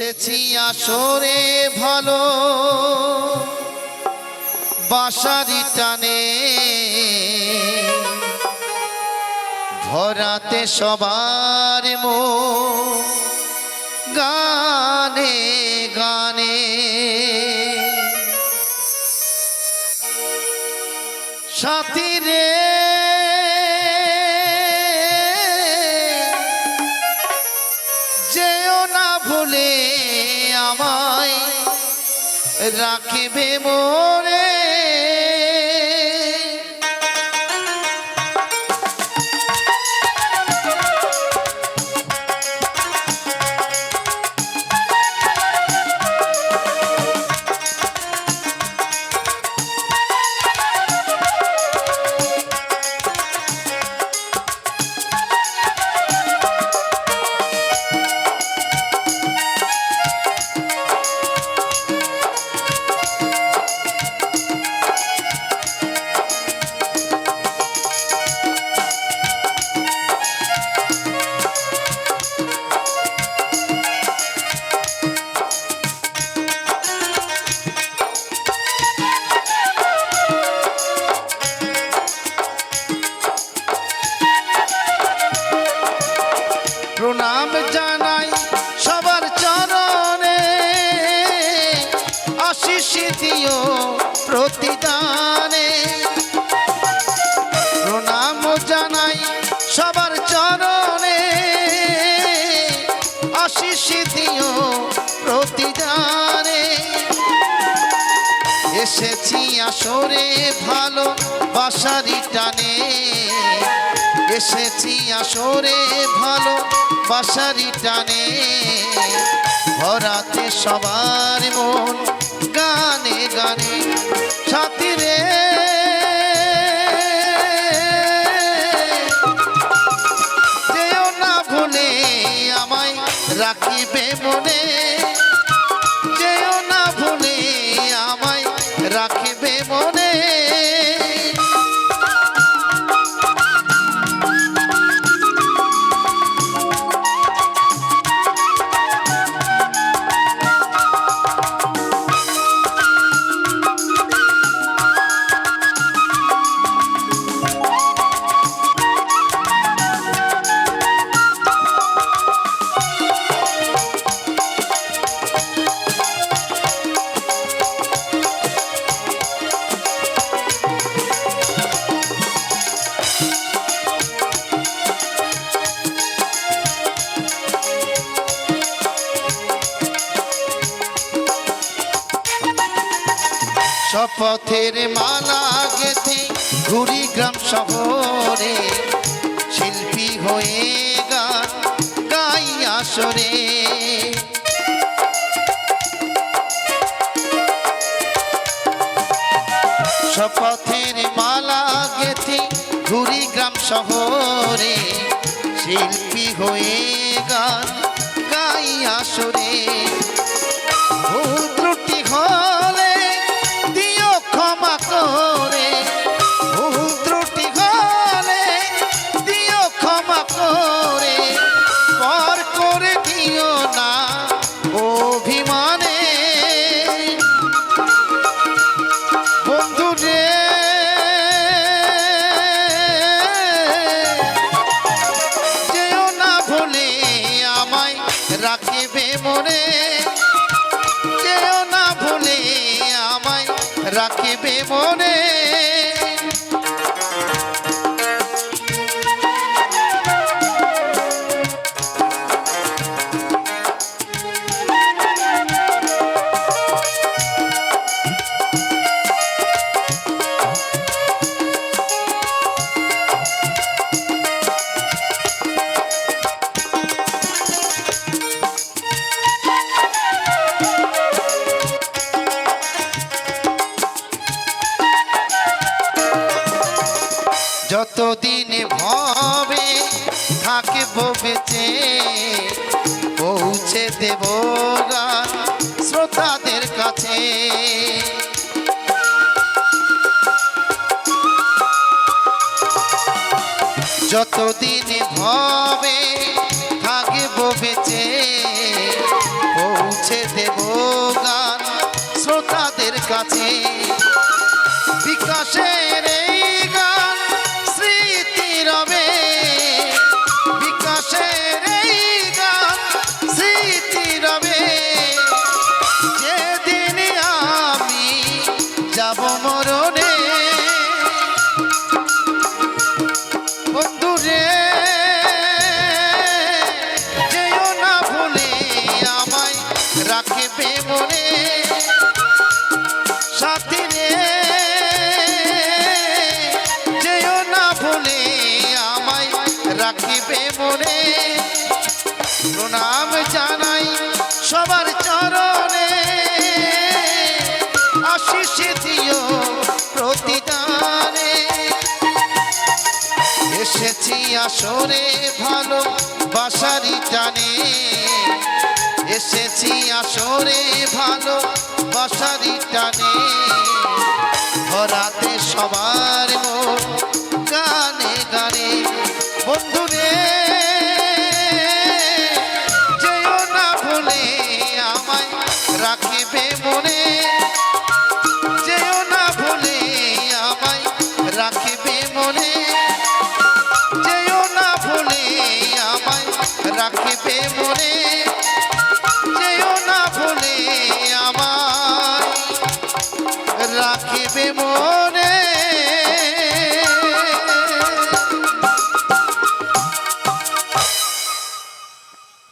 এসেছি আসরে ভালো। বাসারি টানে ভরাতে সবার মো গানে গানে। সাথী রে যেও না ভুলে আমায় রাখিবে মোরে আশিস দিও প্রতিদানে। প্রণাম জানাই সবার চরণে। আশিস দিও প্রতিদানে। এসেছি আসরে ভালো বাসারি টানে। এসেছি আসরে ভালো বাসারি টানে। ভরাতে সবার মন গানে গানে। সাথী রে। যেও না ভুলে আমায় রাখিবে মনে। শপথের মালা গেথে ঘুরি গ্রাম শহরে শিল্পী হয়ে গান গাই আসরে। শপথের মালা গেথে ঘুরি গ্রাম শহরে শিল্পী হয়ে গান গাই আসরে। রাখিবে মনে। যতদিন ভবে থাকে বেঁচে, পৌঁছে দেব গান শ্রোতাদের কাছে। যতদিন ভবে থাকে বেঁচে, পৌঁছে দেব গান শ্রোতাদের কাছে। বিকাশে রে মনে প্রণাম জানাই সবার চরণে। আশিস দিও প্রতিদানে। এসেছি আসরে ভালো বাসারি টানে। এসেছি আসরে ভালো বাসারি টানে। ভরা মনে